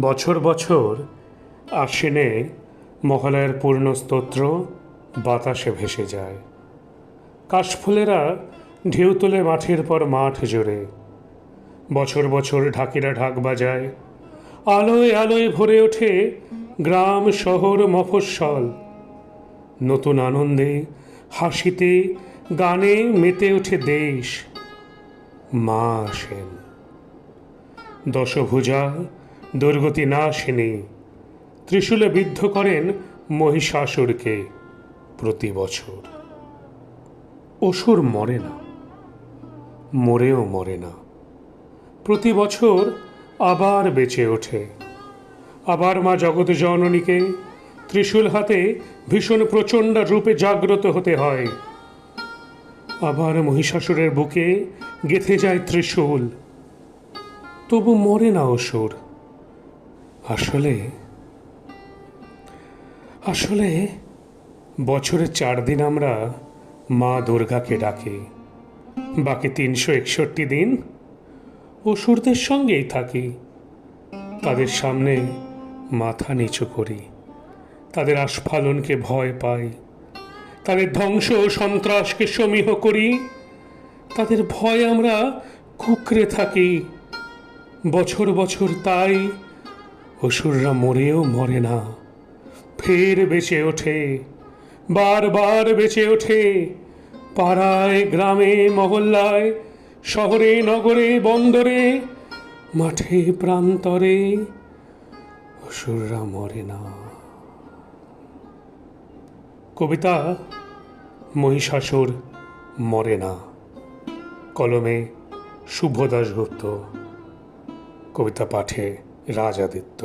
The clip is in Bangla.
বছর বছর আশ্বিনে মহালয়ার পূর্ণ স্তোত্র বাতাসে ভেসে যায়। কাশফুলেরা ঢেউ তোলে মাঠের পর মাঠ জোরে বছর বছর ঢাকিরা ঢাক বাজায়। আলোয় আলোয় ভরে ওঠে গ্রাম, শহর, মফস্বল। নতুন আনন্দে, হাসিতে, গানে মেতে ওঠে দেশ। মা আসেন। দশভুজা দুর্গতি নাশিনী ত্রিশূলে বিদ্ধ করেন মহিষাসুরকে প্রতি বছর। অসুর মরে না, মরেও মরে না। প্রতি বছর আবার বেঁচে ওঠে। আবার মা জগৎ জননীকে ত্রিশূল হাতে ভীষণ প্রচণ্ড রূপে জাগ্রত হতে হয়। আবার মহিষাসুরের বুকে গেথে যায় ত্রিশূল। তবু মরে না অসুর। আসলে আসলে বছরের চার দিন আমরা মা দুর্গাকে ডাকি। বাকি তিনশো একষট্টি দিন অসুরদের সঙ্গেই থাকি। তাদের সামনে মাথা নিচু করি। তাদের আস্ফালনকে ভয় পাই। তাদের ধ্বংস ও সন্ত্রাসকে সমীহ করি। তাদের ভয় আমরা কুকরে থাকি। বছর বছর তাই অসুররা মরেও মরে না। ফের বেঁচে ওঠে, বারবার বেঁচে ওঠে। পাড়ায়, গ্রামে, মহল্লায়, শহরে, নগরে, বন্দরে, মাঠে, প্রান্তরে অসুররা মরে না। কবিতা মহিষাসুর মরে না। কলমে শুভ দাশগুপ্ত। কবিতা পাঠে রাজ আদিত্য